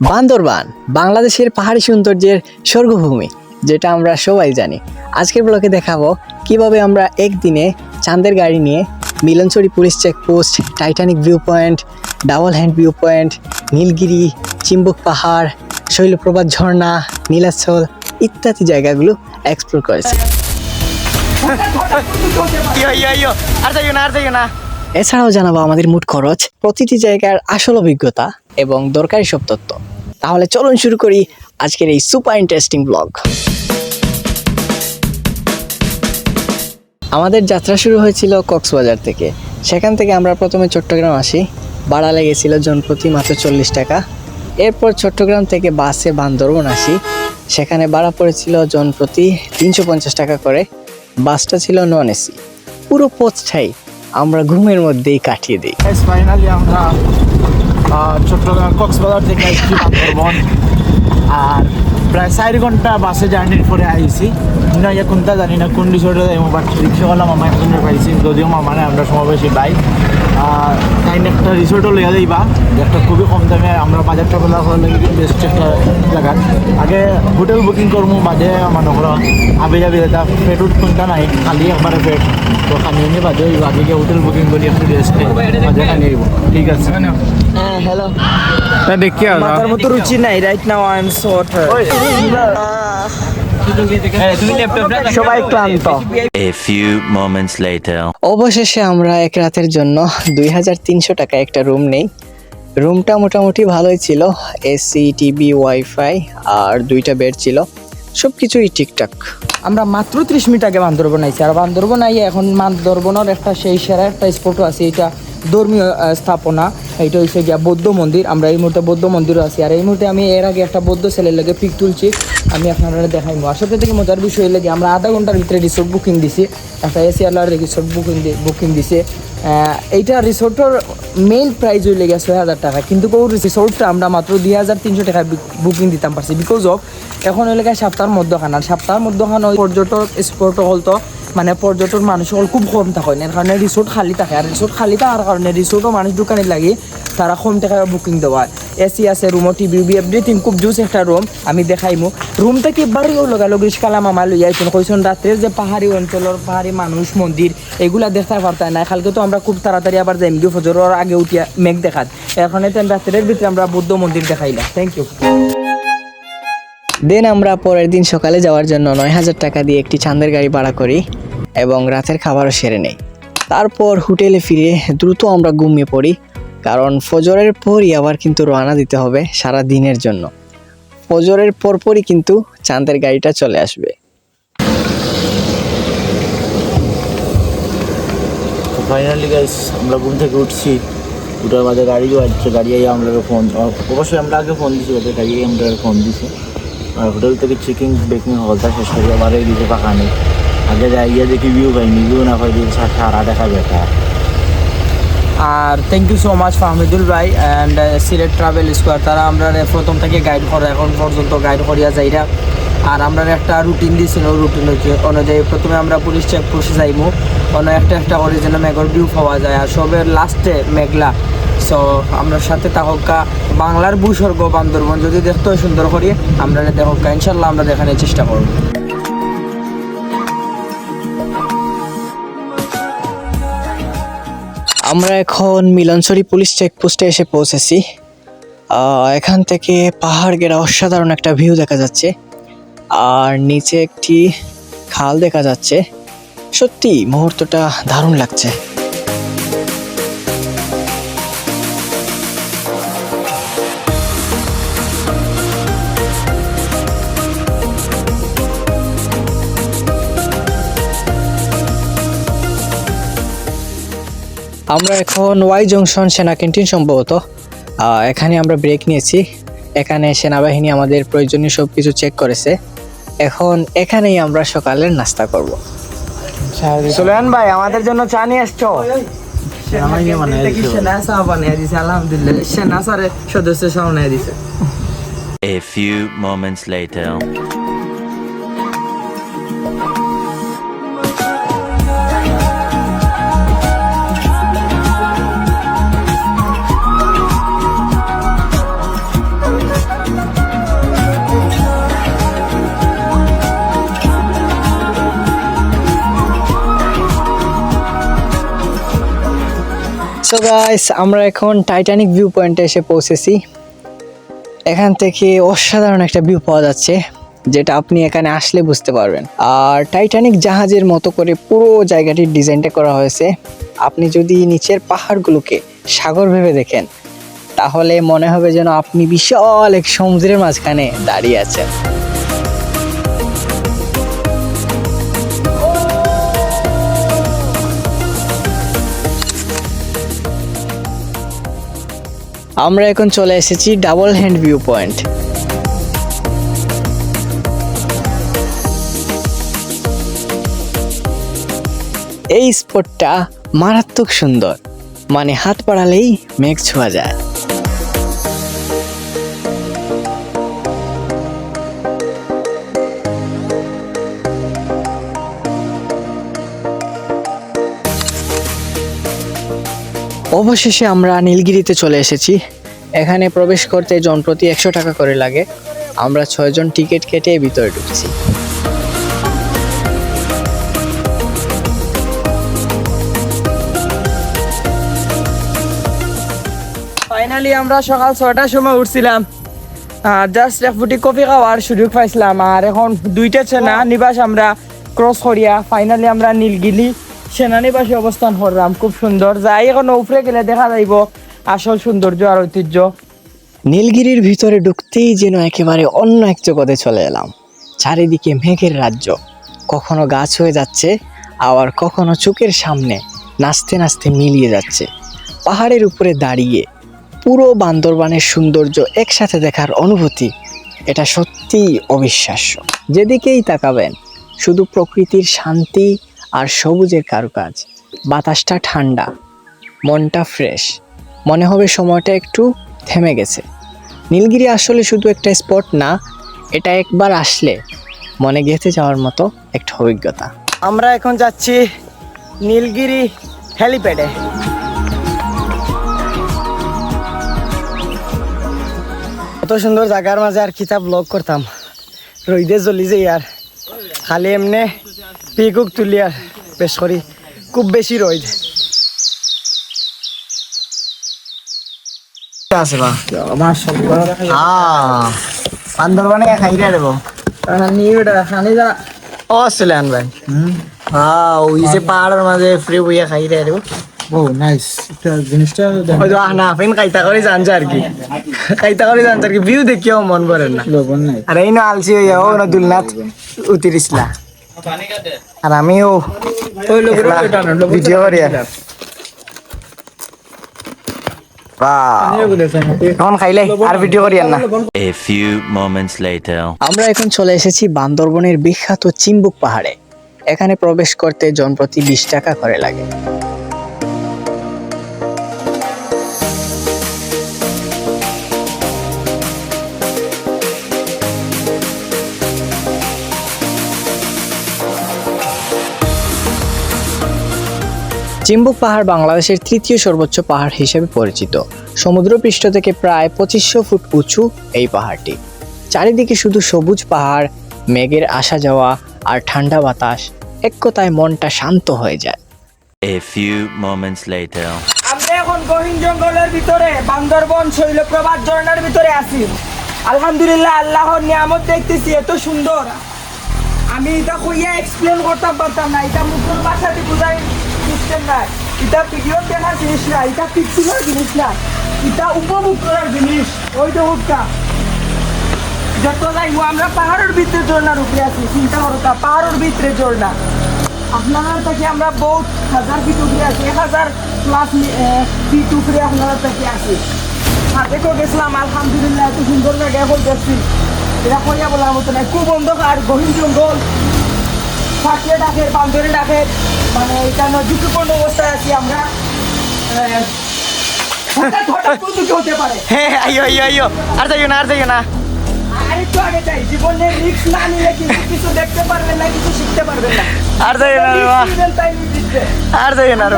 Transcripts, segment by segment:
বান্দরবান বাংলাদেশের পাহাড়ি সৌন্দর্যের স্বর্গভূমি যেটা আমরা সবাই জানি আজকের ব্লকে দেখাবো কীভাবে আমরা একদিনে চাঁদের গাড়ি নিয়ে Milonchhori police checkpost Titanic view point double hand view point Nilgiri Chimbuk পাহাড় শৈলপ্রপাত ঝর্ণা নীলাচল ইত্যাদি জায়গাগুলো এক্সপ্লোর করেছি এছাড়াও জানাব আমাদের মোট খরচ, প্রতিটি জায়গার আসল অভিজ্ঞতা এবং দরকারি সব তথ্য। তাহলে চলুন শুরু করি আজকের এই সুপার ইন্টারেস্টিং ব্লগ আমাদের যাত্রা শুরু হয়েছিল কক্সবাজার থেকে। সেখান থেকে আমরা প্রথমে চট্টগ্রাম আসি। ভাড়া লেগেছিল জনপ্রতি মাত্র চল্লিশ টাকা। এরপর চট্টগ্রাম থেকে বাসে বান্দরবন আসি। সেখানে ভাড়া পড়েছিল জনপ্রতি তিনশো পঞ্চাশ টাকা করে। বাসটা ছিল নন এসি পুরো পথটাই আমরা ঘুমের মধ্যেই কাটিয়ে দিই। ফাইনালি আমরা চট্টগ্রাম কক্সবাজার থেকে আসছি বান্দরবন। আর প্রায় চার ঘণ্টা বাসে জার্নির পরে আইছি। না ইয়া কোনটা জানি না কোন রিসোর্টে যাই বাট রিক্সাওয়ালা মামা একজনের পাইছি যদিও মামা নাই আমরা সমাবেশী বাইক তাই একটা রিসোর্টও লইয়া যাইবা একটা খুবই কম দামে আমরা বাজার ট্রাভেল করার লাগে বেস্ট একটা জায়গা আগে হোটেল বুকিং করব বাদে মানুষ আবে যাবে এটা পেটুট কোনটা নাই খালি একবারে পেট। তো খানি এনে বাদে হইব আগে হোটেল বুকিং করি একটু রেস্ট বাদে খানি হইব ঠিক আছে। হ্যাঁ হ্যালো দেখি মাথার মতো রুচি নাই right now I am short সবাই ক্লান্ত। A few moments later. অবশেষে আমরা এক রাতের জন্য দুই হাজার তিনশো টাকা একটা রুম নেই। রুমটা মোটামুটি ভালোই ছিল এসি টিভি ওয়াইফাই আর দুইটা বেড ছিল। সব কিছুই ঠিকঠাক। আমরা মাত্র ত্রিশ মিনিট আগে বান্দরবন আইছি, আর বান্দরবন আইয়ে এখন বান্দরবনের একটা সেই সেরা একটা স্পটও আছে, এটা ধর্মীয় স্থাপনা। এটা হচ্ছে গিয়া বৌদ্ধ মন্দির, আমরা এই মুহূর্তে বৌদ্ধ মন্দিরও আছি। আর এই মুহূর্তে আমি এর আগে একটা বৌদ্ধ ছেলের লাগে পিক তুলছি, আমি আপনারা দেখাইবো আর সবথেকে থেকে মজার বিষয় গিয়ে, আমরা আধা ঘণ্টার ভিতরে রিসোর্ট বুকিং দিছি, একটা এসি আলার রিসোর্ট বুকিং বুকিং দিছে। এইটা রিসোর্টের মেইন প্রাইস হইলে গিয়ে ছয় হাজার টাকা। কিন্তু কেউ রিসোর্টটা আমরা মাত্র দুই হাজার তিনশো টাকা বুকিং দিতাম পারছি। বিকজ অফ এখন হইলে গিয়ে সপ্তাহের মধ্যখান। আর সপ্তাহের মধ্যখান পর্যটক স্পট হল তো মানে পর্যটন মানুষ খুব কম থাকে। এর কারণে রিসোর্ট খালি থাকে। আর রিসোর্ট খালি থাকার কারণে রিসোর্টও মানুষ দোকানে লাগে তারা কম টাকা বুকিং দেওয়া এসি আছে রুমও টিভি উবি এভরিথিং খুব জুস একটা রুম আমি দেখাইমু রুম থেকে বাড়িও লগালগ রিসকালা মামা লই আইছেন কইছেন রাত্রের যে পাহাড়ি অঞ্চলের পাহাড়ি মানুষ মন্দির এগুলা দেখতে পারতাম না কালকে তো আমরা খুব তাড়াতাড়ি আবার যাইম। গিয়ে ফজরের আগে উঠিয়া মেঘ দেখাত। এখন তেন রাত্রের ভিতরে আমরা বৌদ্ধ মন্দির দেখাইলাম। থ্যাংক ইউ দেন আমরা পরের দিন সকালে যাওয়ার জন্য নয় হাজার টাকা দিয়ে একটি চাঁদের গাড়ি ভাড়া করি এবং রাতের খাবারও সেরে নেই। তারপর হোটেলে ফিরে দ্রুত আমরা ঘুমিয়ে পড়ি। কারণ ফজরের পরই আবার কিন্তু রওনা দিতে হবে সারা দিনের জন্য। ফজরের পরপরই কিন্তু চাঁদের গাড়িটা চলে আসবে। ফাইনালি গাইস আমরা ঘুম থেকে উঠছি। উঠার বাদে গাড়িও আসছে গাড়ি আইয়া আমরা ফোন অবশ্যই আমরা আগে ফোন দিছি ওদের গাড়ি আমরা ফোন দিছি। আর হোটেল থেকে চেকিং বেকিং হলটা শেষ করে আবার এই দিকে পাকা নেই। আগে যাইয়া দেখি ভিউ পাইনি ভিউ না পাই দিকে সারা দেখা বেটা আর thank you so much Fahmidul ভাই অ্যান্ড সিলেট ট্রাভেল স্কোয়ার তারা আমরা প্রথম থেকে গাইড করে, এখন পর্যন্ত গাইড করিয়া যাইরা। আর আমরা একটা রুটিন দিয়েছিল রুটিন অনুযায়ী প্রথমে আমরা পুলিশ চেক পোস্টে যাইমু। অন্য একটা একটা করে যেন মেঘর ভিউ পাওয়া যায়। আর সবের লাস্টে মেঘলা। সো আমরা সাথে তাহকা বাংলার ভূস্বর্গ বান্দরবন, যদি দেখতে সুন্দর করি আমরা দেখকা ইনশাল্লাহ আমরা দেখানোর চেষ্টা করব। আমরা এখন মিলনসরি পুলিশ চেকপোস্টে এসে পৌঁছেছি। এখান থেকে পাহাড় গেরা অসাধারণ একটা ভিউ দেখা যাচ্ছে। আর নিচে একটি খাল দেখা যাচ্ছে। সত্যি মুহূর্তটা দারুণ লাগছে। আমরা এখন ওয়াই জংশন সেনা ক্যান্টিন সম্ভবত এখানে আমরা ব্রেক নিয়েছি। এখানে সেনাবাহিনী আমাদের প্রয়োজনীয় সব কিছু চেক করেছে। এখন এখানেই আমরা সকালের নাস্তা করব। সুলেন ভাই আমাদের জন্য চা নিয়ে দিছে। A few moments later. So guys আমরা এখন টাইটানিক ভিউ পয়েন্টে এসে পৌঁছেছি। এখান থেকে অসাধারণ একটা ভিউ পাওয়া যাচ্ছে, যেটা আপনি এখানে আসলে বুঝতে পারবেন। আর টাইটানিক জাহাজের মতো করে পুরো জায়গাটির ডিজাইনটা করা হয়েছে। আপনি যদি নিচের পাহাড়গুলোকে সাগর ভেবে দেখেন, তাহলে মনে হবে যেন আপনি বিশাল এক সমুদ্রের মাঝখানে দাঁড়িয়ে আছেন। আমরা এখন চলে এসেছি ডাবল হ্যান্ড ভিউ পয়েন্ট এই স্পটটা মারাত্মক সুন্দর মানে হাত পাড়ালেই মেঘ ছোঁয়া যায়। অবশেষে আমরা নীলগিরিতে চলে এসেছি। এখানে প্রবেশ করতে জনপ্রতি একশো টাকা করে লাগে। আমরা ছয়জন টিকিট কেটে ভিতরে ঢুকছি। ফাইনালি আমরা সকাল ছয়টার সময় উঠছিলাম। জাস্ট এক ফুটি কফি খাওয়ার সুযোগ পাইছিলাম। আর এখন দুইটা চেনা নিবাস আমরা ক্রস করিয়া ফাইনালি আমরা নীলগিলি সেনানিবাসে অবস্থান করলাম খুব সুন্দর। যাই, এখন উপরে গেলে দেখা যাইব। আসল সৌন্দর্য আর ঐতিহ্য। নীলগিরির ভিতরে ঢুকতেই যেন একেবারে অন্য এক জগতে চলে এলাম। চারিদিকে মেঘের রাজ্য। কখনো গাছ হয়ে যাচ্ছে, আবার কখনো চোখের সামনে নাচতে নাচতে মিলিয়ে যাচ্ছে। পাহাড়ের উপরে দাঁড়িয়ে পুরো বান্দরবানের সৌন্দর্য একসাথে দেখার অনুভূতি, এটা সত্যিই অবিশ্বাস্য। যেদিকেই তাকাবেন, শুধু প্রকৃতির শান্তি আর সবুজের কারুকাজ। বাতাসটা ঠান্ডা, মনটা ফ্রেশ। মনে হবে সময়টা একটু থেমে গেছে। নীলগিরি আসলে শুধু একটা স্পট না, এটা একবার আসলে মনে গেঁথে যাওয়ার মতো একটা অভিজ্ঞতা। আমরা এখন যাচ্ছি নীলগিরি হেলিপ্যাডে। কত সুন্দর জায়গার মাঝে আর কিতাব ব্লগ করতাম। রইদে জ্বলি যে আর খালি এমনে পিকুক তুলি আর বেশ করি খুব বেশি রইদ আছে বা? বান্দরবানে খাইরে দেব ও আসছিলেন ভাই। হ্যাঁ ওই যে পাহাড়ের মাঝে ফ্রি বইয়া খাইরে দেব ও নাইস জিনিসটা ওই তো আহ না ফিন খাইতা করে জানছে আর কি। খাইতা করে জানছে আর কি। ভিউ দেখিও মন ভরে না। লবণ নাই। আর এই না আলসি হইয়া ও না দুলনাথ উতিরিসলা আর আমিও ভিডিও করি. আমরা এখন চলে এসেছি বান্দরবনের বিখ্যাত চিম্বুক পাহাড়ে। এখানে প্রবেশ করতে জনপ্রতি বিশ টাকা করে লাগে। চিম্বুক পাহাড় বাংলাদেশের তৃতীয় সর্বোচ্চ পাহাড় হিসেবে পরিচিত। সমুদ্রপৃষ্ঠ থেকে প্রায় পঁচিশশো ফুট উঁচু এই পাহাড়টি। চারিদিকে শুধু সবুজ পাহাড় মেঘের আসা যাওয়া আর ঠান্ডা বাতাস এক কথায় মনটা শান্ত হয়ে যায়। A few moments later. আমরা এখন গহীন জঙ্গলের ভিতরে বান্দরবন শৈলপ্রপাত ঝর্ণার ভিতরে আছি। আলহামদুলিল্লাহ আল্লাহর নিয়ামত দেখতেছি এত সুন্দর। আমি এটা কইয়া এক্সপ্লেন করতাম পারতাম না। এটা মুখের ভাষাতে বুঝাই সিস্টেম নাই এটা ভিডিও দেখার জিনিস না, এটা পিকচারের জিনিস না। এটা উপভোগ করার জিনিস ওই তো হুটকা যত যাইব, আমরা পাহাড়ের ভিতরে ঝর্ণার উপরে আছি, চিন্তা করো তা, পাহাড়ের ভিতরে ঝর্ণা। আপনারা থেকে আমরা বহুত হাজার ফিট উপরে আছি, এক হাজার প্লাস ফিট উপরে আপনারা থেকে আছি। সাথেও গেছিলাম, আলহামদুলিল্লাহ, এত সুন্দর জায়গা এখন দেখছি এটা কইয়া বলার মতো নাই খুব অন্ধকার গহীন জঙ্গল। ফাটিয়ে ডাকে বান্দরে ডাকে মানে এটা ঝুঁকিপূর্ণ অবস্থায় আছি আমরা? হঠাৎ হঠাৎ কোনো হতে পারে? হ্যাঁ আইও আইও আইও আর যাইও না আর যাইও না। আরেকটু আগে যাই জীবনে রিস্ক না নিলে কিন্তু কিছু দেখতে পারবেন না কিছু শিখতে পারবেন না। আর যাইও না রে আর যাইও না রে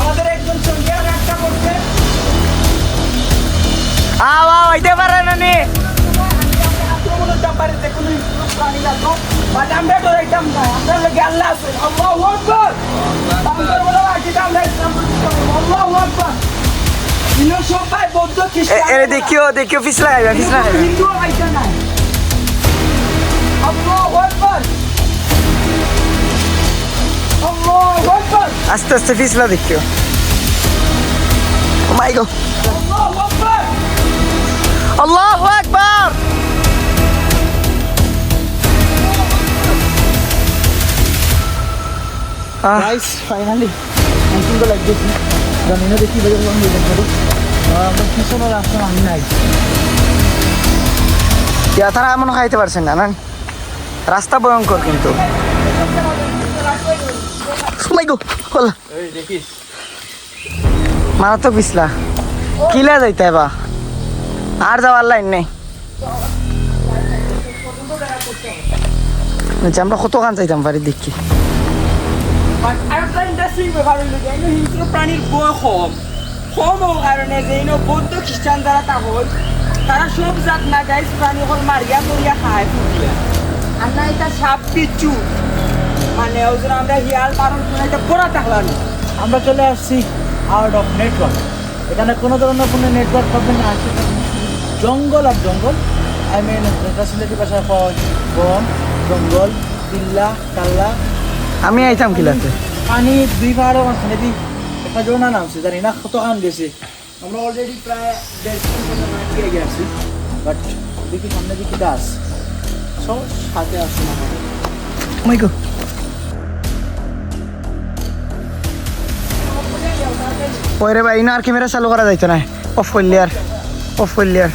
আমাদের এখানে একজন সঙ্গী আর একটা করছে আওয়া হইতে পারে না নি। বাট আমরা ডরাইতাম না আমরা লগে আল্লাহ আছে। আল্লাহু আকবার। বান্দরবনে বাকিটা আমরা ইসলাম প্রতিষ্ঠা করব। ইনো সবাই বৌদ্ধ খ্রিস্টান এরে দেখিও দেখিও পিছলা যাবে পিছলা যাবে হিন্দু আইতা নাই। আল্লাহু আকবার। আল্লাহু আকবার। আস্তে আস্তে পিছলা দেখিও। ও মাই গড আল্লাহু আকবার। আল্লাহু আকবার। গাইস ফাইনালি তো লাগতেছি জানি না দেখি বেরো লং দিতে পারি আমরা পিছনের রাস্তা আমি নাই তারা এমন খাইতে পারছেন না না? রাস্তা ভয়ঙ্কর কিন্তু। মাই গো হলা দেখিস মারাত্মক পিছলা। কিলা যাইতে বা? আর যাওয়ার লাইন নেই। আমরা কত গান চাইতাম পারি দেখি আর একটা ইন্টারেস্টিং ব্যাপার হইল যে কম। হওয়ার কারণে যে এনে বৌদ্ধ খ্রিস্টান যারা তা হল তারা সব জাত না গাইজ প্রাণী হল মারিয়া মরিয়া খায় ফুটিয়া আর না এটা সাপ মানে ওই জন্য আমরা হিয়াল পারন কোনো একটা পড়া আমরা চলে আসছি আউট অফ নেটওয়ার্ক এখানে কোনো ধরনের কোনো নেটওয়ার্ক পাবে না আছে। জঙ্গল আর জঙ্গল। আই মিন যেটা সিলেটি ভাষায় হয় বন জঙ্গল তিল্লা কাল্লা আমি আইতাম কিলাতে পানি দুই পাহাড়ের মাঝখানে দি একটা জোনা নামছে জানি না কত খান গেছে আমরা অলরেডি প্রায় দেড় কিলোমিটার গেছি বাট দেখি সামনে দিকে দাস সব সাথে আসছে না। আমাদের মাই গো। পরে ভাই আর ক্যামেরা চালু করা যাইতো না। অফ করলি আর অফ করলি আর.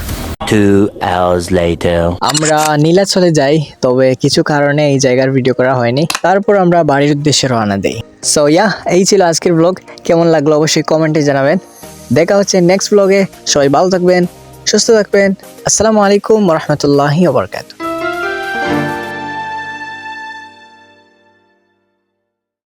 আমরা নীলাচলে যাই, তবে কিছু কারণে এই জায়গার ভিডিও করা হয়নি। তারপর আমরা বাড়ির উদ্দেশ্যে রওনা দিই। সো ইয়া এই ছিল আজকের ব্লগ কেমন লাগল অবশ্যই কমেন্টে জানাবেন। দেখা হচ্ছে নেক্সট ব্লগে সবাই ভালো থাকবেন, সুস্থ থাকবেন। আসসালামু আলাইকুম রহমতুল্লাহি ওবরকাত